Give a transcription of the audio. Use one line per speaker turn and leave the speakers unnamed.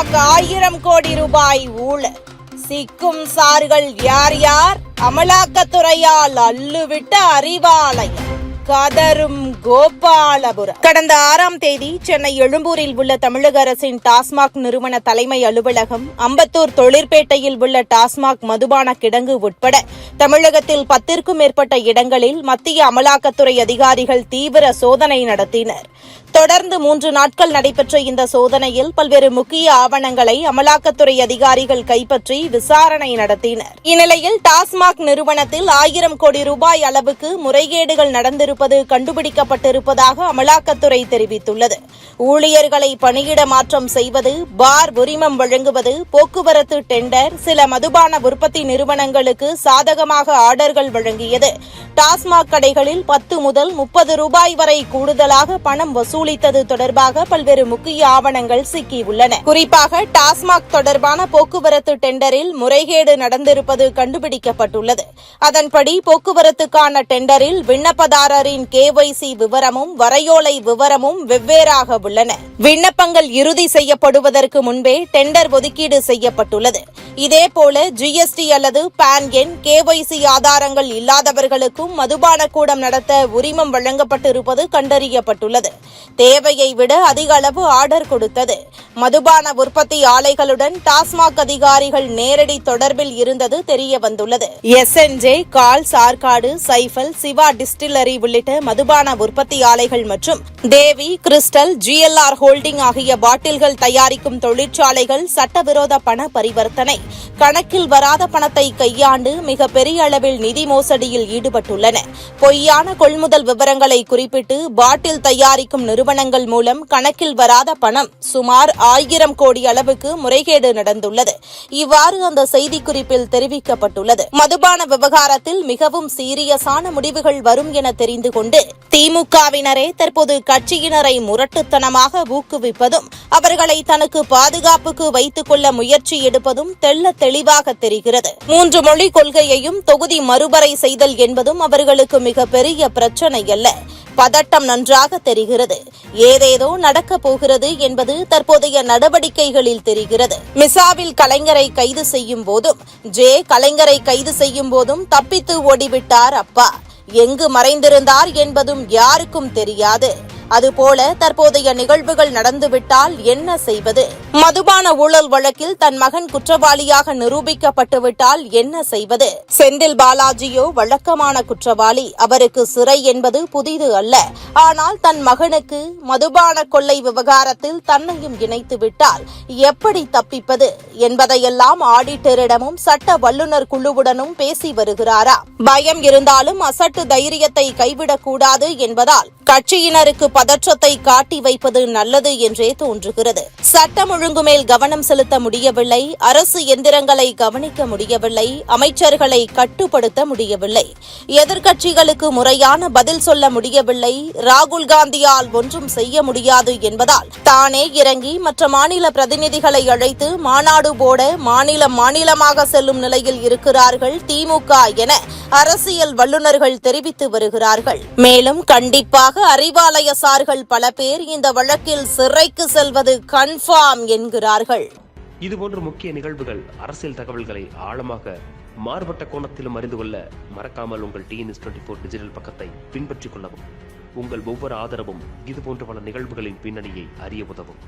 டாஸ்மாக் ஆயிரம் கோடி ரூபாய் ஊழல். சிக்கும் சார்கள் யார் யார்? அமலாக்கத்துறையால் அள்ளுவிட்ட அறிவாலயம். கதரும் கோபாலபுரம். கடந்த ஆறாம் தேதி சென்னை எழும்பூரில் உள்ள தமிழக அரசின் டாஸ்மாக் நிறுவன தலைமை அலுவலகம் அம்பத்தூர் தொழிற்பேட்டையில் உள்ள டாஸ்மாக் மதுபான கிடங்கு உட்பட தமிழகத்தில் பத்திற்கும் மேற்பட்ட இடங்களில் மத்திய அமலாக்கத்துறை அதிகாரிகள் தீவிர சோதனை நடத்தினர். தொடர்ந்து மூன்று நாட்கள் நடைபெற்ற இந்த சோதனையில் பல்வேறு முக்கிய ஆவணங்களை அமலாக்கத்துறை அதிகாரிகள் கைப்பற்றி விசாரணை நடத்தினர். இந்நிலையில் டாஸ்மாக் நிறுவனத்தில் ஆயிரம் கோடி ரூபாய் அளவுக்கு முறைகேடுகள் நடந்திருப்பது கண்டுபிடிக்கப்பட்டிருப்பதாக அமலாக்கத்துறை தெரிவித்துள்ளது. ஊழியர்களை பணியிட மாற்றம் செய்வது பார் உரிமம் வழங்குவது போக்குவரத்து டெண்டர் சில மதுபான உற்பத்தி நிறுவனங்களுக்கு சாதகமாக ஆர்டர்கள் வழங்கியது. டாஸ்மாக் கடைகளில் பத்து முதல் முப்பது ரூபாய் வரை கூடுதலாக பணம் வசூலித்தது தொடர்பாக பல்வேறு முக்கிய ஆவணங்கள் சிக்கியுள்ளன. குறிப்பாக டாஸ்மாக் தொடர்பான போக்குவரத்து டெண்டரில் முறைகேடு நடந்திருப்பது கண்டுபிடிக்கப்பட்டுள்ளது. அதன்படி போக்குவரத்துக்கான டெண்டரில் விண்ணப்பதாரரின் கேஒய்சி விவரமும் வரையோலை விவரமும் வெவ்வேறாக உள்ளன. விண்ணப்பங்கள் இறுதி செய்யப்படுவதற்கு முன்பே டெண்டர் ஒதுக்கீடு செய்யப்பட்டுள்ளது. இதேபோல ஜிஎஸ்டி அல்லது பான் எண் கேஒய்சி ஆதாரங்கள் இல்லாதவர்களுக்கும் மதுபான கூடம் நடத்த உரிமம் வழங்கப்பட்டிருப்பது கண்டறியப்பட்டுள்ளது. தேவையை விட அதிக அளவு ஆர்டர் கொடுத்தது. மதுபான உற்பத்தி ஆலைகளுடன் டாஸ்மாக் அதிகாரிகள் நேரடி தொடர்பில் இருந்தது தெரிய வந்துள்ளது எஸ்என்ஜே கால் சார்காடு சைஃபல் சிவா டிஸ்டிலரி உள்ளிட்ட மதுபான உற்பத்தி ஆலைகள் மற்றும் தேவி கிறிஸ்டல் ஜிஎல்ஆர் ஹோல்டிங் ஆகிய பாட்டில்கள் தயாரிக்கும் தொழிற்சாலைகள் சட்டவிரோத பண பரிவர்த்தனை. கணக்கில் வராத பணத்தை கையாண்டு மிக பெரிய அளவில் நிதி மோசடியில் ஈடுபட்டுள்ளன. பொய்யான கொள்முதல் விவரங்களை குறிப்பிட்டு பாட்டில் தயாரிக்கும் நிறுவனங்கள் மூலம் கணக்கில் வராத பணம் சுமார் ஆயிரம் கோடி அளவுக்கு முறைகேடு நடந்துள்ளது. இவ்வாறு அந்த செய்திக்குறிப்பில் தெரிவிக்கப்பட்டுள்ளது. மதுபான விவகாரத்தில் மிகவும் சீரியஸான முடிவுகள் வரும் என தெரிந்து கொண்டு திமுகவினரே தற்போது கட்சியினரை முரட்டுத்தனமாக ஊக்குவிப்பதும் அவர்களை தனக்கு பாதுகாப்புக்கு வைத்துக் கொள்ள முயற்சி எடுப்பதும் தெள்ள தெளிவாக தெரிகிறது. மூன்று மொழி கொள்கையையும் தொகுதி மறுபறை செய்தல் என்பதும் அவர்களுக்கு மிகப்பெரிய பிரச்சனை அல்ல. பதட்டம் நன்றாக தெரிகிறது. ஏதேதோ நடக்கப் போகிறது என்பது தற்போதைய நடவடிக்கைகளில் தெரிகிறது. மிசாவில் கலைஞரை கைது செய்யும் போதும் ஜே கலைஞரை கைது செய்யும் போதும் தப்பித்து ஓடிவிட்டார் அப்பா. எங்கு மறைந்திருந்தார் என்பதும் யாருக்கும் தெரியாது. அதுபோல தற்போதைய நிகழ்வுகள் நடந்துவிட்டால் என்ன செய்வது? மதுபான ஊழல் வழக்கில் தன் மகன் குற்றவாளியாக நிரூபிக்கப்பட்டுவிட்டால் என்ன செய்வது? செந்தில் பாலாஜியோ வழக்கமான குற்றவாளி. அவருக்கு சிறை என்பது புதிது அல்ல. ஆனால் தன் மகனுக்கு மதுபான கொள்ளை விவகாரத்தில் தன்னையும் இணைத்து விட்டால் எப்படி தப்பிப்பது? என்பதையெல்லாம் ஆடிட்டரிடமும் சட்ட வல்லுநர் குழுவுடனும் பேசி வருகிறாரா? பயம் இருந்தாலும் அசட்டு தைரியத்தை கைவிடக்கூடாது என்பதால் கட்சியினருக்கு பதற்றத்தை காட்டி வைப்பது நல்லது என்றே தோன்றுகிறது. சட்டம் ஒழுங்கு மேல் கவனம் செலுத்த முடியவில்லை. அரசு எந்திரங்களை கவனிக்க முடியவில்லை. அமைச்சர்களை கட்டுப்படுத்த முடியவில்லை. எதிர்க்கட்சிகளுக்கு முறையான பதில் சொல்ல முடியவில்லை. ராகுல் காந்தியால் ஒன்றும் செய்ய முடியாது என்பதால் தானே இறங்கி மற்ற மாநில பிரதிநிதிகளை அழைத்து மாநாடு போட மாநிலம் மாநிலமாக செல்லும் நிலையில் இருக்கிறார்கள் திமுக என அரசியல் வல்லுநர்கள் தெரிவித்து வருகிறார்கள். மேலும் கண்டிப்பாக அறிவாலய சார்கள் பல பேர் இந்த வழக்கில் சிறைக்கு செல்வது கன்ஃபார்ம் என்கிறார்கள்.
இதுபோன்ற முக்கிய நிகழ்வுகள் அரசியல் தகவல்களை ஆழமாக மாறுபட்ட கோணத்திலும் அறிந்து கொள்ள மறக்காமல் உங்கள் டிஎன்எஸ் டுவெண்ட்டி ஃபோர் டிஜிட்டல் பக்கத்தை பின்பற்றிக் கொள்ளவும். உங்கள் ஒவ்வொரு ஆதரவும் இதுபோன்ற பல நிகழ்வுகளின் பின்னணியை அறிய உதவும்.